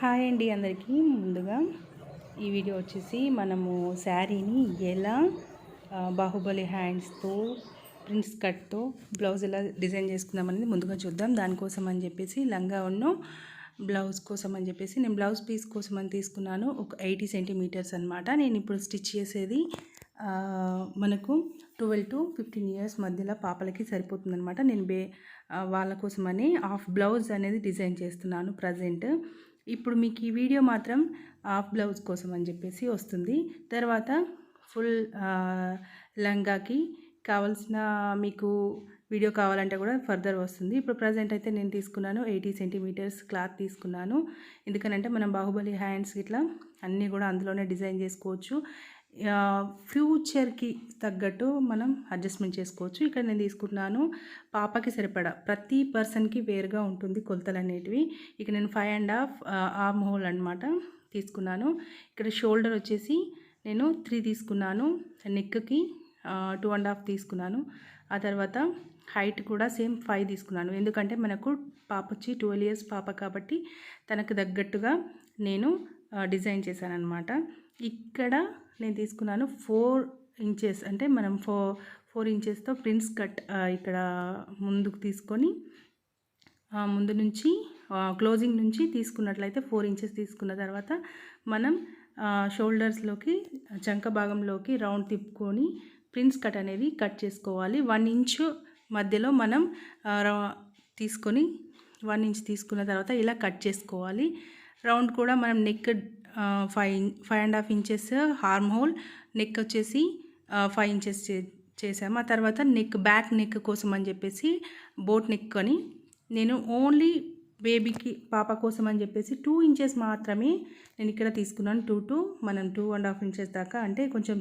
Hi అండి అందరికీ. ముందుగా ఈ వీడియో వచ్చేసి మనము శారీని ఎలా బాహుబలి హ్యాండ్స్తో ప్రిన్స్ కట్తో బ్లౌజ్ ఎలా డిజైన్ చేసుకుందాం అనేది ముందుగా చూద్దాం. దానికోసం అని చెప్పేసి లంగా ఉన్న బ్లౌజ్ కోసం అని చెప్పేసి నేను బ్లౌజ్ పీస్ కోసం అని తీసుకున్నాను. ఒక ఎయిటీ సెంటీమీటర్స్ అనమాట నేను ఇప్పుడు స్టిచ్ చేసేది మనకు ట్వెల్వ్ టు ఫిఫ్టీన్ ఇయర్స్ మధ్యలో పాపలకి సరిపోతుందనమాట నేను బే వాళ్ళ కోసమని హాఫ్ బ్లౌజ్ అనేది డిజైన్ చేస్తున్నాను ప్రజెంట్. ఇప్పుడు మీకు ఈ వీడియో మాత్రం హాఫ్ బ్లౌజ్ కోసం అని చెప్పేసి వస్తుంది. తర్వాత ఫుల్ లంగాకి కావాల్సిన మీకు వీడియో కావాలంటే కూడా ఫర్దర్ వస్తుంది. ఇప్పుడు ప్రజెంట్ అయితే నేను తీసుకున్నాను ఎయిటీ సెంటీమీటర్స్ క్లాత్ తీసుకున్నాను. ఎందుకనంటే మనం బాహుబలి హ్యాండ్స్ ఇట్లా అన్నీ కూడా అందులోనే డిజైన్ చేసుకోవచ్చు. ఫ్యూచర్కి తగ్గట్టు మనం అడ్జస్ట్మెంట్ చేసుకోవచ్చు. ఇక్కడ నేను తీసుకుంటున్నాను పాపకి సరిపడా ప్రతి పర్సన్కి వేరుగా ఉంటుంది కొలతలు అనేటివి ఇక నేను five and half arm hole అనమాట తీసుకున్నాను. ఇక్కడ షోల్డర్ వచ్చేసి నేను త్రీ తీసుకున్నాను నెక్కి టూ అండ్ హాఫ్ తీసుకున్నాను. ఆ తర్వాత హైట్ కూడా సేమ్ ఫైవ్ తీసుకున్నాను. ఎందుకంటే మనకు పాప వచ్చి ట్వెల్వ్ ఇయర్స్ పాప కాబట్టి తనకు తగ్గట్టుగా నేను డిజైన్ చేశాను అనమాట ఇక్కడ నేను తీసుకున్నాను ఫోర్ ఇంచెస్ అంటే మనం ఫో ఫోర్ ఇంచెస్తో ప్రిన్స్ కట్ ఇక్కడ ముందుకు తీసుకొని ముందు నుంచి క్లోజింగ్ నుంచి తీసుకున్నట్లయితే ఫోర్ ఇంచెస్ తీసుకున్న తర్వాత మనం షోల్డర్స్లోకి చంక భాగంలోకి రౌండ్ తిప్పుకొని ప్రిన్స్ కట్ అనేది కట్ చేసుకోవాలి. వన్ ఇంచు మధ్యలో మనం తీసుకొని వన్ ఇంచ్ తీసుకున్న తర్వాత ఇలా కట్ చేసుకోవాలి. రౌండ్ కూడా మనం neck five five and half inches arm hole neck వచ్చేసి ఫైవ్ ఇంచెస్ చే చేసాము ఆ తర్వాత నెక్ బ్యాక్ నెక్ కోసం అని చెప్పేసి బోట్ నెక్ అని. నేను ఓన్లీ బేబీకి పాప కోసం అని చెప్పేసి టూ ఇంచెస్ మాత్రమే నేను ఇక్కడ తీసుకున్నాను. టూ టూ మనం టూ అండ్ హాఫ్ ఇంచెస్ దాకా అంటే కొంచెం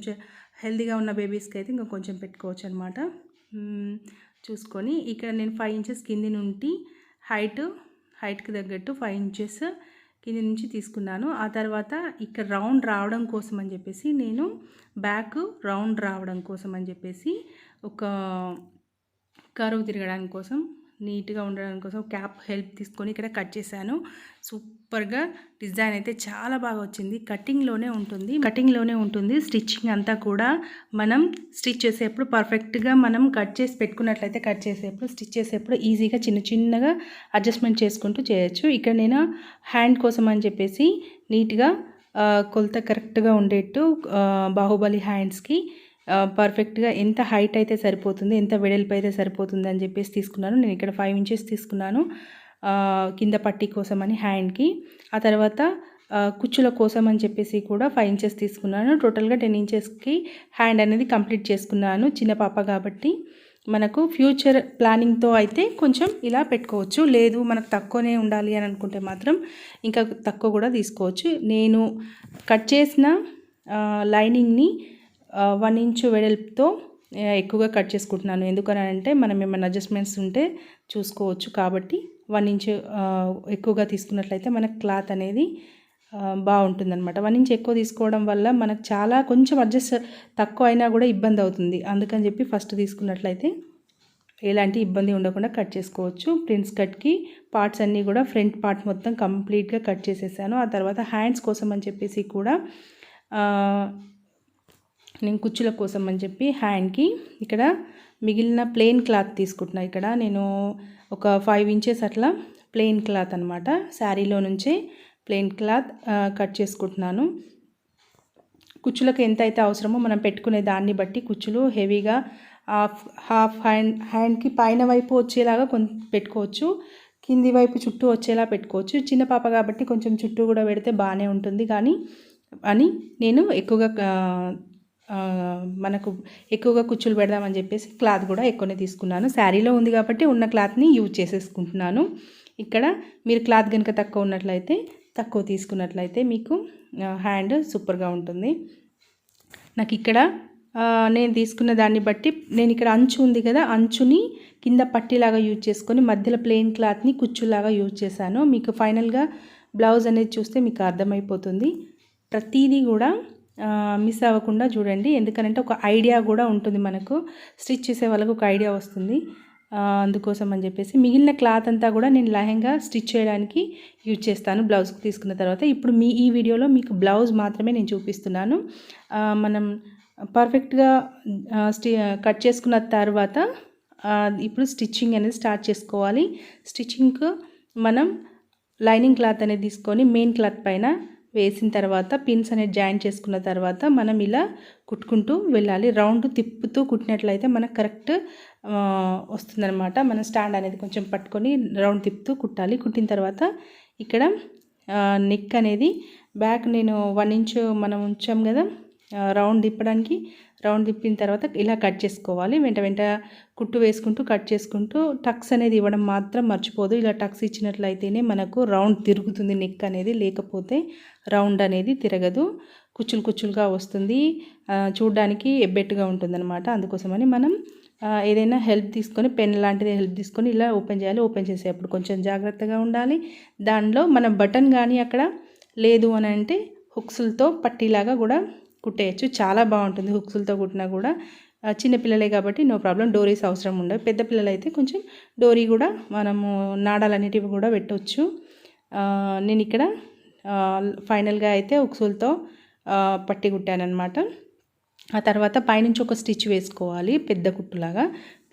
హెల్దీగా ఉన్న బేబీస్కి అయితే ఇంకా కొంచెం పెట్టుకోవచ్చు అనమాట చూసుకొని ఇక్కడ నేను ఫైవ్ ఇంచెస్ కింది నుండి హైట్ హైట్కి తగ్గట్టు ఫైవ్ ఇంచెస్ కింది నుంచి తీసుకున్నాను. ఆ తర్వాత ఇక్కడ రౌండ్ రావడం కోసం అని చెప్పేసి నేను బ్యాక్ రౌండ్ రావడం కోసం అని చెప్పేసి ఒక కరువు తిరగడానికి కోసం నీట్గా ఉండడం కోసం క్యాప్ హెల్ప్ తీసుకొని ఇక్కడ కట్ చేశాను. సూపర్గా డిజైన్ అయితే చాలా బాగా వచ్చింది. కటింగ్లోనే ఉంటుంది. కటింగ్లోనే ఉంటుంది. స్టిచ్చింగ్ అంతా కూడా మనం స్టిచ్ చేసేప్పుడు పర్ఫెక్ట్గా మనం కట్ చేసి పెట్టుకున్నట్లయితే కట్ చేసేప్పుడు స్టిచ్ చేసేప్పుడు ఈజీగా చిన్న చిన్నగా అడ్జస్ట్మెంట్ చేసుకుంటూ చేయొచ్చు. ఇక్కడ నేను హ్యాండ్ కోసం అని చెప్పేసి నీట్గా కొలత కరెక్ట్గా ఉండేట్టు బాహుబలి హ్యాండ్స్కి పర్ఫెక్ట్గా ఎంత హైట్ అయితే సరిపోతుంది ఎంత వెడల్పు అయితే సరిపోతుంది అని చెప్పేసి తీసుకున్నాను. నేను ఇక్కడ ఫైవ్ ఇంచెస్ తీసుకున్నాను కింద పట్టీ కోసం అని హ్యాండ్కి ఆ తర్వాత కుచ్చుల కోసం అని చెప్పేసి కూడా ఫైవ్ ఇంచెస్ తీసుకున్నాను. టోటల్గా టెన్ ఇంచెస్కి హ్యాండ్ అనేది కంప్లీట్ చేసుకున్నాను. చిన్న పాప కాబట్టి మనకు ఫ్యూచర్ ప్లానింగ్తో అయితే కొంచెం ఇలా పెట్టుకోవచ్చు. లేదు మనకు తక్కువనే ఉండాలి అని అనుకుంటే మాత్రం ఇంకా తక్కువ కూడా తీసుకోవచ్చు. నేను కట్ చేసిన లైనింగ్ని వన్ ఇంచ్ వెడల్పుతో ఎక్కువగా కట్ చేసుకుంటున్నాను. ఎందుకనంటే మనం ఏమైనా అడ్జస్ట్మెంట్స్ ఉంటే చూసుకోవచ్చు. కాబట్టి వన్ ఇంచ్ ఎక్కువగా తీసుకున్నట్లయితే మనకు క్లాత్ అనేది బాగుంటుంది అనమాట వన్ ఇంచ్ ఎక్కువ తీసుకోవడం వల్ల మనకు చాలా కొంచెం అడ్జస్ట్ తక్కువ అయినా కూడా ఇబ్బంది అవుతుంది. అందుకని చెప్పి ఫస్ట్ తీసుకున్నట్లయితే ఎలాంటి ఇబ్బంది ఉండకుండా కట్ చేసుకోవచ్చు. ప్రిన్స్ కట్కి పార్ట్స్ అన్నీ కూడా ఫ్రంట్ పార్ట్ మొత్తం కంప్లీట్గా కట్ చేసేసాను. ఆ తర్వాత హ్యాండ్స్ కోసం అని చెప్పేసి కూడా నేను కుచ్చుల కోసం అని చెప్పి హ్యాండ్కి ఇక్కడ మిగిలిన ప్లెయిన్ క్లాత్ తీసుకుంటున్నా. ఇక్కడ నేను ఒక ఫైవ్ ఇంచెస్ అట్లా ప్లెయిన్ క్లాత్ అనమాట శారీలో నుంచే ప్లెయిన్ క్లాత్ కట్ చేసుకుంటున్నాను. కుచ్చులకు ఎంత అయితే అవసరమో మనం పెట్టుకునే దాన్ని బట్టి కుచ్చులు హెవీగా హాఫ్ హాఫ్ హ్యాండ్ హ్యాండ్కి పైన వైపు వచ్చేలాగా కొంత పెట్టుకోవచ్చు. కింది వైపు చుట్టూ వచ్చేలా పెట్టుకోవచ్చు. చిన్న పాప కాబట్టి కొంచెం చుట్టూ కూడా పెడితే బాగానే ఉంటుంది. కానీ అని నేను ఎక్కువగా మనకు ఎక్కువగా కుచ్చులు పెడదామని చెప్పేసి క్లాత్ కూడా ఎక్కువనే తీసుకున్నాను. శారీలో ఉంది కాబట్టి ఉన్న క్లాత్ని యూజ్ చేసేసుకుంటున్నాను. ఇక్కడ మీరు క్లాత్ కనుక తక్కువ ఉన్నట్లయితే తక్కువ తీసుకున్నట్లయితే మీకు హ్యాండ్ సూపర్గా ఉంటుంది. నాకు ఇక్కడ నేను తీసుకున్న దాన్ని బట్టి నేను ఇక్కడ అంచు ఉంది కదా అంచుని కింద పట్టీలాగా యూజ్ చేసుకొని మధ్యలో ప్లెయిన్ క్లాత్ని కుచ్చులాగా యూజ్ చేశాను. మీకు ఫైనల్గా బ్లౌజ్ అనేది చూస్తే మీకు అర్థమైపోతుంది. ప్రతిదీ కూడా మిస్ అవ్వకుండా చూడండి. ఎందుకంటే ఒక ఐడియా కూడా ఉంటుంది మనకు. స్టిచ్ చేసే వాళ్ళకు ఒక ఐడియా వస్తుంది. అందుకోసం అని చెప్పేసి మిగిలిన క్లాత్ అంతా కూడా నేను లహెంగా స్టిచ్ చేయడానికి యూజ్ చేస్తాను. బ్లౌజ్కి తీసుకున్న తర్వాత ఇప్పుడు మీ ఈ వీడియోలో మీకు బ్లౌజ్ మాత్రమే నేను చూపిస్తున్నాను. మనం పర్ఫెక్ట్గా స్టి కట్ చేసుకున్న తర్వాత ఇప్పుడు స్టిచ్చింగ్ అనేది స్టార్ట్ చేసుకోవాలి. స్టిచ్చింగ్కు మనం లైనింగ్ క్లాత్ అనేది తీసుకొని మెయిన్ క్లాత్ పైన వేసిన తర్వాత పిన్స్ అనేది జాయిన్ చేసుకున్న తర్వాత మనం ఇలా కుట్టుకుంటూ వెళ్ళాలి. రౌండ్ తిప్పుతూ కుట్టినట్లయితే మనకు కరెక్ట్ వస్తుందన్నమాట. మనం స్టాండ్ అనేది కొంచెం పట్టుకొని రౌండ్ తిప్పుతూ కుట్టాలి. కుట్టిన తర్వాత ఇక్కడ నెక్ అనేది బ్యాక్ నేను వన్ ఇంచ్ మనం ఉంచాం కదా రౌండ్ తిప్పడానికి. రౌండ్ తిప్పిన తర్వాత ఇలా కట్ చేసుకోవాలి. వెంట వెంట కుట్టు వేసుకుంటూ కట్ చేసుకుంటూ టక్స్ అనేది ఇవ్వడం మాత్రం మర్చిపోదు. ఇలా టక్స్ ఇచ్చినట్లయితేనే మనకు రౌండ్ తిరుగుతుంది. నెక్ అనేది లేకపోతే రౌండ్ అనేది తిరగదు. కుచ్చులు కుచ్చులుగా వస్తుంది. చూడడానికి ఎబ్బెట్టుగా ఉంటుందన్నమాట. అందుకోసమని మనం ఏదైనా హెల్ప్ తీసుకొని పెన్ లాంటిది హెల్ప్ తీసుకొని ఇలా ఓపెన్ చేయాలి. ఓపెన్ చేసేటప్పుడు కొంచెం జాగ్రత్తగా ఉండాలి. దానిలో మనం బటన్ కానీ అక్కడ లేదు అని అంటే హుక్స్లతో పట్టీలాగా కూడా కుట్టేయచ్చు. చాలా బాగుంటుంది హుక్స్లతో కుట్టినా కూడా. చిన్నపిల్లలే చిన్న పిల్లలే కాబట్టి నో ప్రాబ్లం. డోరీస్ అవసరం ఉండదు పెద్ద పిల్లలు అయితే కొంచెం డోరీ కూడా మనము నాడాలన్నిటివి కూడా పెట్టవచ్చు నేను ఇక్కడ ఫైనల్గా అయితే ఉక్సులతో పట్టి కుట్టానమాట ఆ తర్వాత పైనుంచి ఒక స్టిచ్ వేసుకోవాలి పెద్ద కుట్టులాగా.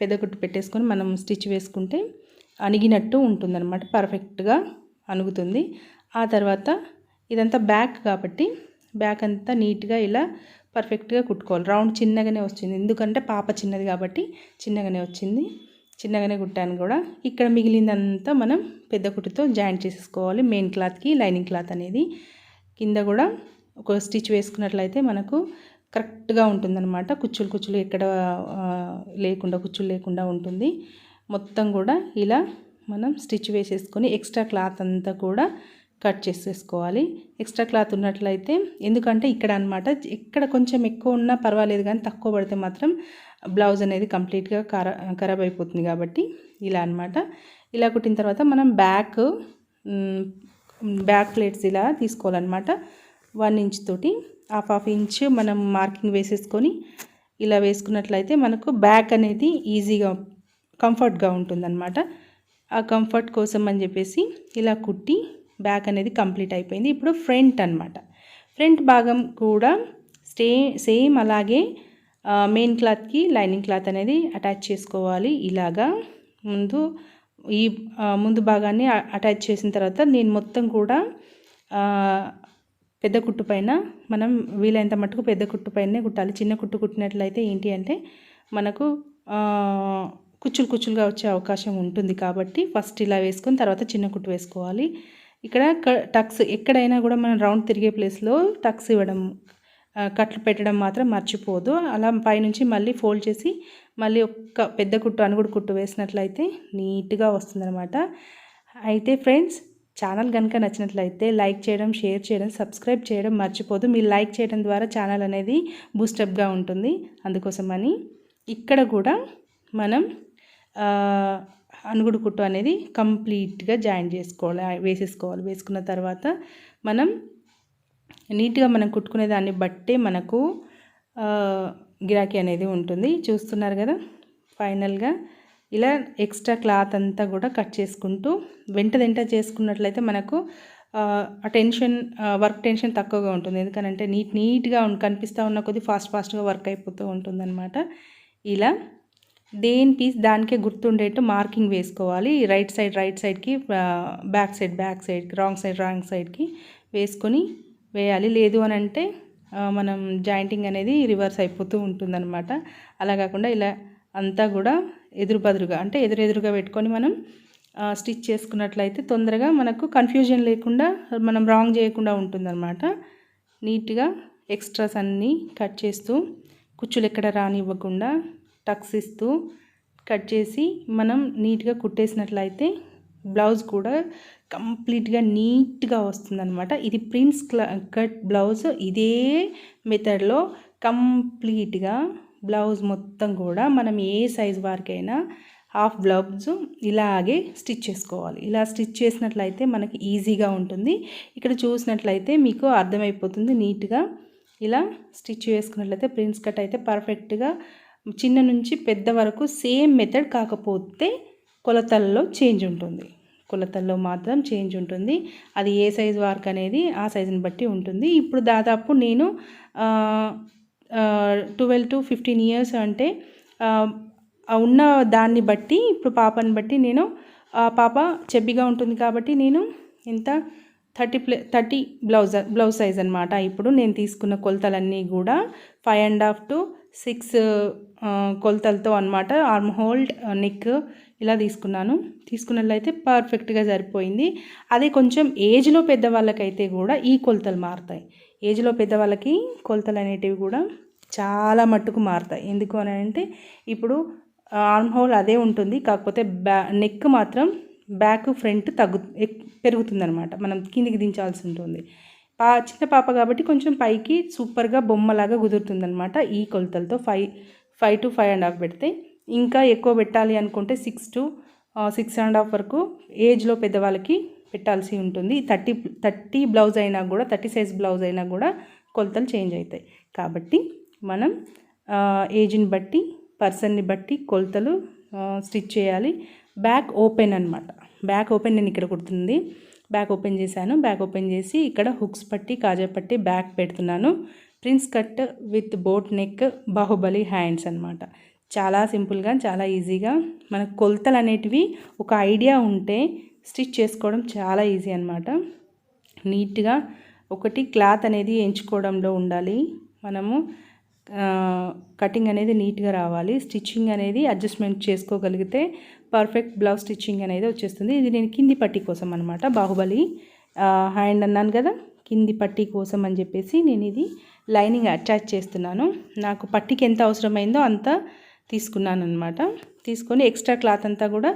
పెద్ద కుట్టు పెట్టేసుకొని మనం స్టిచ్ వేసుకుంటే అణిగినట్టు ఉంటుందన్నమాట పర్ఫెక్ట్గా అణుగుతుంది. ఆ తర్వాత ఇదంతా బ్యాక్ కాబట్టి బ్యాక్ అంతా నీట్గా ఇలా పర్ఫెక్ట్గా కుట్టుకోవాలి. రౌండ్ చిన్నగానే వచ్చింది ఎందుకంటే పాప చిన్నది కాబట్టి చిన్నగానే వచ్చింది. చిన్నగానే కుట్టాను కూడా. ఇక్కడ మిగిలిందంతా మనం పెద్ద కుట్టుతో జాయింట్ చేసేసుకోవాలి. మెయిన్ క్లాత్కి లైనింగ్ క్లాత్ అనేది. కింద కూడా ఒక స్టిచ్ వేసుకున్నట్లయితే మనకు కరెక్ట్గా ఉంటుందన్నమాట. కుచ్చులు కుచ్చులు ఎక్కడ లేకుండా కుచ్చులు లేకుండా ఉంటుంది. మొత్తం కూడా ఇలా మనం స్టిచ్ వేసేసుకొని ఎక్స్ట్రా క్లాత్ అంతా కూడా కట్ చేసేసుకోవాలి. ఎక్స్ట్రా క్లాత్ ఉన్నట్లయితే ఎందుకంటే ఇక్కడ అనమాట ఇక్కడ కొంచెం ఎక్కువ ఉన్నా పర్వాలేదు కానీ తక్కువ పడితే మాత్రం బ్లౌజ్ అనేది కంప్లీట్గా ఖరా ఖరాబ్ అయిపోతుంది కాబట్టి ఇలా అన్నమాట. ఇలా కుట్టిన తర్వాత మనం బ్యాక్ బ్యాక్ ప్లేట్స్ ఇలా తీసుకోవాలన్నమాట. వన్ ఇంచ్ తోటి హాఫ్ హాఫ్ ఇంచ్ మనం మార్కింగ్ వేసేసుకొని ఇలా వేసుకున్నట్లయితే మనకు బ్యాక్ అనేది ఈజీగా కంఫర్ట్గా ఉంటుందన్నమాట. ఆ కంఫర్ట్ కోసం అని చెప్పేసి ఇలా కుట్టి బ్యాక్ అనేది కంప్లీట్ అయిపోయింది. ఇప్పుడు ఫ్రంట్ అన్నమాట. ఫ్రంట్ భాగం కూడా స్టే సేమ్ అలాగే మెయిన్ క్లాత్కి లైనింగ్ క్లాత్ అనేది అటాచ్ చేసుకోవాలి ఇలాగా. ముందు ఈ ముందు భాగాన్ని అటాచ్ చేసిన తర్వాత నేను మొత్తం కూడా పెద్ద కుట్టు పైన మనం వీలైనంత మటుకు పెద్ద కుట్టు పైనే కుట్టాలి. చిన్న కుట్టు కుట్టినట్లయితే ఏంటి అంటే మనకు కుచ్చులు కుచ్చులుగా వచ్చే అవకాశం ఉంటుంది కాబట్టి ఫస్ట్ ఇలా వేసుకొని తర్వాత చిన్న కుట్టు వేసుకోవాలి. ఇక్కడ టక్స్ ఎక్కడైనా కూడా మనం రౌండ్ తిరిగే ప్లేస్లో టక్స్ ఇవ్వడం కట్లు పెట్టడం మాత్రం మర్చిపోదు. అలా పైనుంచి మళ్ళీ ఫోల్డ్ చేసి మళ్ళీ ఒక్క పెద్ద కుట్టు అనుగుడు కుట్టు వేసినట్లయితే నీట్గా వస్తుందన్నమాట. అయితే ఫ్రెండ్స్ ఛానల్ కనుక నచ్చినట్లయితే లైక్ చేయడం షేర్ చేయడం సబ్స్క్రైబ్ చేయడం మర్చిపోదు. మీరు లైక్ చేయడం ద్వారా ఛానల్ అనేది బూస్టప్గా ఉంటుంది. అందుకోసమని ఇక్కడ కూడా మనం అనుగుడు కుట్టు అనేది కంప్లీట్గా జాయిన్ చేసుకోవాలి వేసేసుకోవాలి. వేసుకున్న తర్వాత మనం నీట్గా మనం కుట్టుకునే దాన్ని బట్టే మనకు గిరాకీ అనేది ఉంటుంది. చూస్తున్నారు కదా? ఫైనల్గా ఇలా ఎక్స్ట్రా క్లాత్ అంతా కూడా కట్ చేసుకుంటూ వెంట వెంట చేసుకున్నట్లయితే మనకు ఆ, టెన్షన్ వర్క్ టెన్షన్ తక్కువగా ఉంటుంది. ఎందుకనంటే నీట్ నీట్గా కనిపిస్తూ ఉన్న కొద్దీ ఫాస్ట్ ఫాస్ట్గా వర్క్ అయిపోతూ ఉంటుందన్నమాట. ఇలా దేని పీస్ దానికే గుర్తుండేట్టు మార్కింగ్ వేసుకోవాలి. రైట్ సైడ్ రైట్ సైడ్కి బ్యాక్ సైడ్ బ్యాక్ సైడ్కి రాంగ్ సైడ్ రాంగ్ సైడ్కి వేసుకొని వేయాలి. లేదు అని అంటే మనం జాయింటింగ్ అనేది రివర్స్ అయిపోతూ ఉంటుందన్నమాట. అలా కాకుండా ఇలా అంతా కూడా ఎదురుబదురుగా అంటే ఎదురెదురుగా పెట్టుకొని మనం స్టిచ్ చేసుకున్నట్లయితే తొందరగా మనకు కన్ఫ్యూజన్ లేకుండా మనం రాంగ్ చేయకుండా ఉంటుందన్నమాట. నీట్గా ఎక్స్ట్రాస్ అన్నీ కట్ చేస్తూ కుచ్చులు ఎక్కడ రానివ్వకుండా టక్స్ ఇస్తూ కట్ చేసి మనం నీట్గా కుట్టేసినట్లయితే బ్లౌజ్ కూడా కంప్లీట్గా నీట్గా వస్తుందనమాట ఇది ప్రిన్స్ కట్ బ్లౌజ్ ఇదే మెథడ్లో కంప్లీట్గా బ్లౌజ్ మొత్తం కూడా మనం ఏ సైజ్ వారికైనా హాఫ్ బ్లౌజ్ ఇలాగే స్టిచ్ చేసుకోవాలి. ఇలా స్టిచ్ చేసినట్లయితే మనకి ఈజీగా ఉంటుంది. ఇక్కడ చూసినట్లయితే మీకు అర్థమైపోతుంది నీట్గా ఇలా స్టిచ్ వేసుకున్నట్లయితే ప్రిన్స్ కట్ అయితే పర్ఫెక్ట్గా చిన్న నుంచి పెద్ద వరకు సేమ్ మెథడ్ కాకపోతే కొలతల్లో చేంజ్ ఉంటుంది. కొలతల్లో మాత్రం చేంజ్ ఉంటుంది. అది ఏ సైజు వర్క్ అనేది ఆ సైజుని బట్టి ఉంటుంది. ఇప్పుడు దాదాపు నేను ట్వెల్వ్ టు ఫిఫ్టీన్ ఇయర్స్ అంటే ఉన్న దాన్ని బట్టి ఇప్పుడు పాపని బట్టి నేను ఆ పాప చెబ్బిగా ఉంటుంది కాబట్టి నేను ఇంత థర్టీ ప్లే థర్టీ బ్లౌజ్ బ్లౌజ్ సైజ్ అనమాట ఇప్పుడు నేను తీసుకున్న కొలతలన్నీ కూడా five and half to six కొలతలతో అనమాట ఆర్మ్ హోల్డ్ నెక్ ఇలా తీసుకున్నాను. తీసుకున్నట్లయితే పర్ఫెక్ట్గా సరిపోయింది. అదే కొంచెం ఏజ్లో పెద్దవాళ్ళకైతే కూడా ఈ కొలతలు మారుతాయి. ఏజ్లో పెద్దవాళ్ళకి కొలతలు అనేటివి కూడా చాలా మట్టుకు మారుతాయి. ఎందుకు అని అంటే ఇప్పుడు ఆర్మ్ హోల్ అదే ఉంటుంది. కాకపోతే బ్యా నెక్ మాత్రం బ్యాక్ ఫ్రంట్ తగ్గు పెరుగుతుందనమాట మనం కిందికి దించాల్సి ఉంటుంది. పా చిన్న పాప కాబట్టి కొంచెం పైకి సూపర్గా బొమ్మలాగా కుదురుతుందనమాట ఈ కొలతలతో. Five five to five and half పెడితే. ఇంకా ఎక్కువ పెట్టాలి అనుకుంటే six to six and half వరకు ఏజ్లో పెద్దవాళ్ళకి పెట్టాల్సి ఉంటుంది. థర్టీ థర్టీ బ్లౌజ్ అయినా కూడా థర్టీ సైజ్ బ్లౌజ్ అయినా కూడా కొలతలు చేంజ్ అవుతాయి. కాబట్టి మనం ఏజ్ని బట్టి పర్సన్ని బట్టి కొలతలు స్టిచ్ చేయాలి. బ్యాక్ ఓపెన్ అనమాట బ్యాక్ ఓపెన్ నేను ఇక్కడ కుడుతుంది. బ్యాక్ ఓపెన్ చేశాను. బ్యాక్ ఓపెన్ చేసి ఇక్కడ హుక్స్ పట్టి కాజా పట్టి బ్యాక్ పెడుతున్నాను. Prince cut with boat neck Baahubali hands అనమాట చాలా సింపుల్గా చాలా ఈజీగా మన కొలతలు అనేటివి ఒక ఐడియా ఉంటే స్టిచ్ చేసుకోవడం చాలా ఈజీ అనమాట నీట్గా ఒకటి క్లాత్ అనేది ఎంచుకోవడంలో ఉండాలి. మనము కటింగ్ అనేది నీట్గా రావాలి. స్టిచ్చింగ్ అనేది అడ్జస్ట్మెంట్ చేసుకోగలిగితే పర్ఫెక్ట్ బ్లౌజ్ స్టిచ్చింగ్ అనేది వచ్చేస్తుంది. ఇది నేను కింది పట్టి కోసం అనమాట బాహుబలి హ్యాండ్ అన్నాను కదా కింది పట్టి కోసం అని చెప్పేసి నేను ఇది లైనింగ్ అటాచ్ చేస్తున్నాను. నాకు పట్టికి ఎంత అవసరమైందో అంత తీసుకున్నాను అనమాట తీసుకొని ఎక్స్ట్రా క్లాత్ అంతా కూడా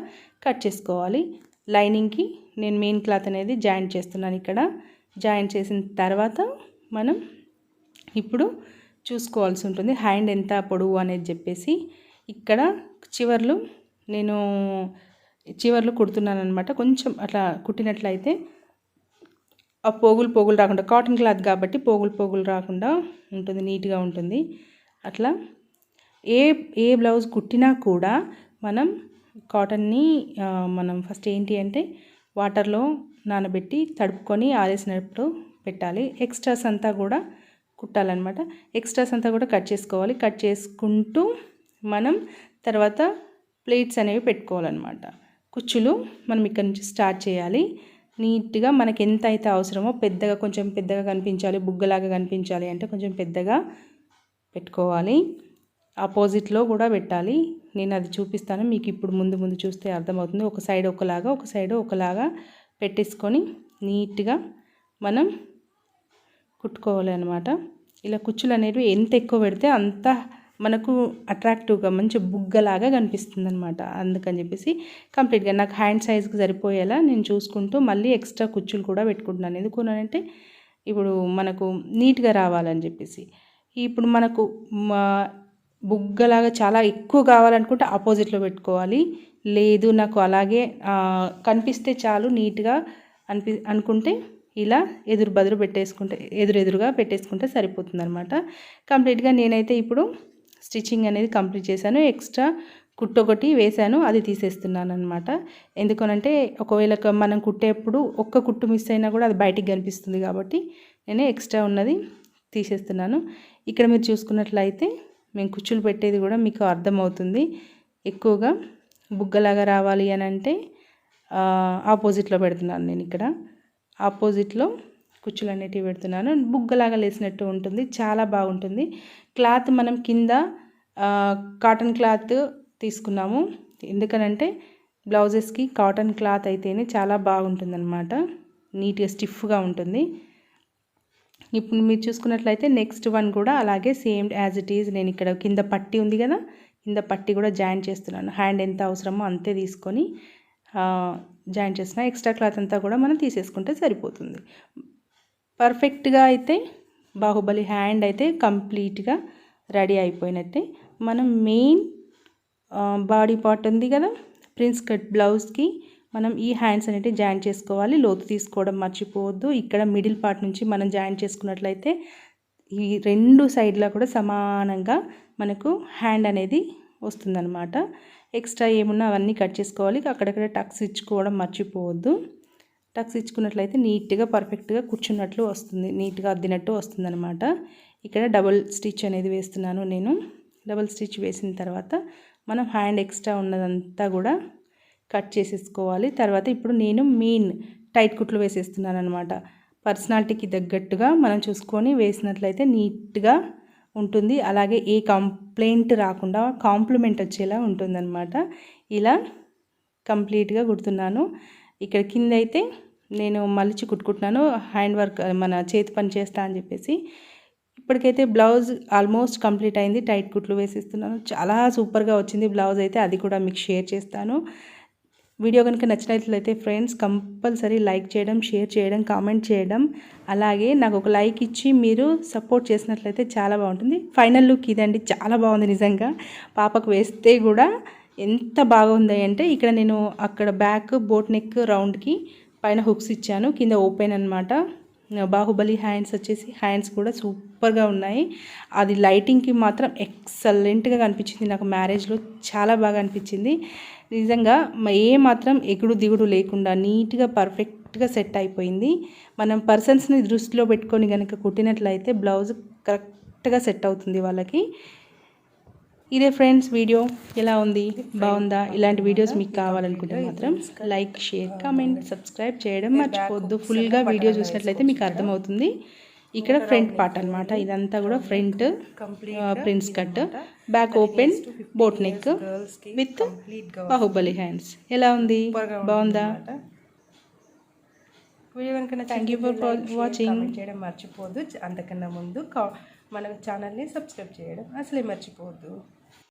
కట్ చేసుకోవాలి. లైనింగ్కి నేను మెయిన్ క్లాత్ అనేది జాయింట్ చేస్తున్నాను ఇక్కడ. జాయింట్ చేసిన తర్వాత మనం ఇప్పుడు చూసుకోవాల్సి ఉంటుంది. హ్యాండ్ ఎంత పొడవు అనేది చెప్పేసి ఇక్కడ చివర్లు నేను చివర్లు కుడుతున్నాను అనమాట కొంచెం అట్లా కుట్టినట్లయితే ఆ పోగులు పోగులు రాకుండా కాటన్ క్లాత్ కాబట్టి పోగులు పోగులు రాకుండా ఉంటుంది నీట్గా ఉంటుంది. అట్లా ఏ ఏ బ్లౌజ్ కుట్టినా కూడా మనం కాటన్ని మనం ఫస్ట్ ఏంటి అంటే వాటర్లో నానబెట్టి తడుపుకొని ఆరేసినప్పుడు పెట్టాలి. ఎక్స్ట్రాస్ అంతా కూడా కుట్టాలన్నమాట. ఎక్స్ట్రాస్ అంతా కూడా కట్ చేసుకోవాలి. కట్ చేసుకుంటూ మనం తర్వాత ప్లేట్స్ అనేవి పెట్టుకోవాలన్నమాట. కుచ్చులు మనం ఇక్కడ నుంచి స్టార్ట్ చేయాలి. నీట్గా మనకి ఎంత అయితే అవసరమో పెద్దగా కొంచెం పెద్దగా కనిపించాలి బుగ్గలాగా కనిపించాలి అంటే కొంచెం పెద్దగా పెట్టుకోవాలి. ఆపోజిట్లో కూడా పెట్టాలి. నేను అది చూపిస్తాను. మీకు ఇప్పుడు ముందు ముందు చూస్తే అర్థమవుతుంది. ఒక సైడ్ ఒకలాగా ఒక సైడ్ ఒకలాగా పెట్టేసుకొని నీట్గా మనం కుట్టుకోవాలి అనమాట ఇలా కుచ్చులు అనేవి ఎంత ఎక్కువ పెడితే అంత మనకు అట్రాక్టివ్గా మంచి బుగ్గలాగా కనిపిస్తుంది అనమాట అందుకని చెప్పేసి కంప్లీట్గా నాకు హ్యాండ్ సైజ్కి సరిపోయేలా నేను చూసుకుంటూ మళ్ళీ ఎక్స్ట్రా కుచ్చులు కూడా పెట్టుకుంటున్నాను. ఎందుకు ఇప్పుడు మనకు నీట్గా రావాలని చెప్పేసి. ఇప్పుడు మనకు మా- బుగ్గలాగా చాలా ఎక్కువ కావాలనుకుంటే ఆపోజిట్లో పెట్టుకోవాలి. లేదు నాకు అలాగే కనిపిస్తే చాలు నీట్గా అనిపి అనుకుంటే ఇలా ఎదురు బదురు పెట్టేసుకుంటే ఎదురెదురుగా పెట్టేసుకుంటే సరిపోతుంది అనమాట కంప్లీట్గా నేనైతే ఇప్పుడు స్టిచ్చింగ్ అనేది కంప్లీట్ చేశాను. ఎక్స్ట్రా కుట్టు ఒకటి వేశాను అది తీసేస్తున్నాను అనమాట ఎందుకనంటే ఒకవేళ మనం కుట్టేప్పుడు ఒక్క కుట్టు మిస్ అయినా కూడా అది బయటికి కనిపిస్తుంది కాబట్టి నేను ఎక్స్ట్రా ఉన్నది తీసేస్తున్నాను. ఇక్కడ మీరు చూసుకున్నట్లయితే మేము కుచ్చులు పెట్టేది కూడా మీకు అర్థమవుతుంది. ఎక్కువగా బుగ్గలాగా రావాలి అని అంటే ఆపోజిట్లో పెడుతున్నాను నేను ఇక్కడ. ఆపోజిట్లో కుచ్చులు అనేటివి పెడుతున్నాను. బుగ్గలాగా లేసినట్టు ఉంటుంది. చాలా బాగుంటుంది. క్లాత్ మనం కింద కాటన్ క్లాత్ తీసుకున్నాము. ఎందుకనంటే బ్లౌజెస్కి కాటన్ క్లాత్ అయితేనే చాలా బాగుంటుందన్నమాట. నీట్గా స్టిఫ్గా ఉంటుంది. ఇప్పుడు మీరు చూసుకున్నట్లయితే నెక్స్ట్ వన్ కూడా అలాగే సేమ్ యాజ్ ఇట్ ఈజ్ నేను ఇక్కడ కింద పట్టి ఉంది కదా కింద పట్టి కూడా జాయిన్ చేస్తున్నాను. హ్యాండ్ ఎంత అవసరమో అంతే తీసుకొని జాయిన్ చేసిన ఎక్స్ట్రా క్లాత్ అంతా కూడా మనం తీసేసుకుంటే సరిపోతుంది. పర్ఫెక్ట్గా అయితే బాహుబలి హ్యాండ్ అయితే కంప్లీట్గా రెడీ అయిపోయినట్టే. మనం మెయిన్ బాడీ పార్ట్ ఉంది కదా ప్రిన్స్ కట్ బ్లౌజ్కి మనం ఈ హ్యాండ్స్ అనేవి జాయిన్ చేసుకోవాలి. లోతు తీసుకోవడం మర్చిపోవద్దు. ఇక్కడ మిడిల్ పార్ట్ నుంచి మనం జాయిన్ చేసుకున్నట్లయితే ఈ రెండు సైడ్లా కూడా సమానంగా మనకు హ్యాండ్ అనేది వస్తుందన్నమాట. ఎక్స్ట్రా ఏమున్నా అవన్నీ కట్ చేసుకోవాలి. అక్కడక్కడ టక్స్ ఇచ్చుకోవడం మర్చిపోవద్దు. టక్స్ ఇచ్చుకున్నట్లయితే నీట్గా పర్ఫెక్ట్గా కూర్చున్నట్లు వస్తుంది. నీట్గా అద్దినట్టు వస్తుందన్నమాట. ఇక్కడ డబుల్ స్టిచ్ అనేది వేస్తున్నాను నేను. డబుల్ స్టిచ్ వేసిన తర్వాత మనం హ్యాండ్ ఎక్స్ట్రా ఉన్నదంతా కూడా కట్ చేసేసుకోవాలి. తర్వాత ఇప్పుడు నేను మెయిన్ టైట్ కుట్లు వేసేస్తున్నాను అనమాట పర్సనాలిటీకి తగ్గట్టుగా మనం చూసుకొని వేసినట్లయితే నీట్గా ఉంటుంది. అలాగే ఏ కంప్లైంట్ రాకుండా కాంప్లిమెంట్ వచ్చేలా ఉంటుందన్నమాట. ఇలా కంప్లీట్గా కుడుతున్నాను. ఇక్కడ కింద అయితే నేను మలిచి కుట్టుకుంటున్నాను. హ్యాండ్ వర్క్ మన చేతి పని చేస్తా అని చెప్పేసి. ఇప్పటికైతే బ్లౌజ్ ఆల్మోస్ట్ కంప్లీట్ అయింది. టైట్ కుట్లు వేసిస్తున్నాను. చాలా సూపర్గా వచ్చింది బ్లౌజ్ అయితే. అది కూడా మీకు షేర్ చేస్తాను. వీడియో కనుక నచ్చినట్లయితే ఫ్రెండ్స్ కంపల్సరీ లైక్ చేయడం షేర్ చేయడం కామెంట్ చేయడం. అలాగే నాకు ఒక లైక్ ఇచ్చి మీరు సపోర్ట్ చేసినట్లయితే చాలా బాగుంటుంది. ఫైనల్ లుక్ ఇదండి చాలా బాగుంది నిజంగా. పాపకు వేస్తే కూడా ఎంత బాగుంది అంటే ఇక్కడ నేను అక్కడ బ్యాక్ బోట్ నెక్ రౌండ్కి పైన హుక్స్ ఇచ్చాను. కింద ఓపెన్ అనమాట బాహుబలి హ్యాండ్స్ వచ్చేసి హ్యాండ్స్ కూడా సూపర్గా ఉన్నాయి. అది లైటింగ్కి మాత్రం ఎక్సలెంట్గా కనిపించింది. నాకు మ్యారేజ్లో చాలా బాగా అనిపించింది. నిజంగా ఏ మాత్రం ఎగుడు దిగుడు లేకుండా నీట్గా పర్ఫెక్ట్గా సెట్ అయిపోయింది. మనం పర్సన్స్ని దృష్టిలో పెట్టుకొని కనుక కుట్టినట్లయితే బ్లౌజ్ కరెక్ట్గా సెట్ అవుతుంది వాళ్ళకి. ఇదే ఫ్రెండ్స్ వీడియో ఎలా ఉంది? బాగుందా? ఇలాంటి వీడియోస్ మీకు కావాలనుకుంటే మాత్రం లైక్ షేర్ కామెంట్ సబ్స్క్రైబ్ చేయడం మర్చిపోవద్దు. ఫుల్గా వీడియో చూసినట్లయితే మీకు అర్థమవుతుంది. ఇక్కడ ఫ్రంట్ పార్ట్ అనమాట ఇదంతా కూడా front prince cut. Back open boat neck with Baahubali hands ఎలా ఉంది? బాగుందా? వీడియో కనుక థ్యాంక్ యూ ఫర్ వాచింగ్ చేయడం మర్చిపోవద్దు. అంతకన్నా ముందు మన ఛానల్ని సబ్స్క్రైబ్ చేయడం అసలే మర్చిపోవద్దు.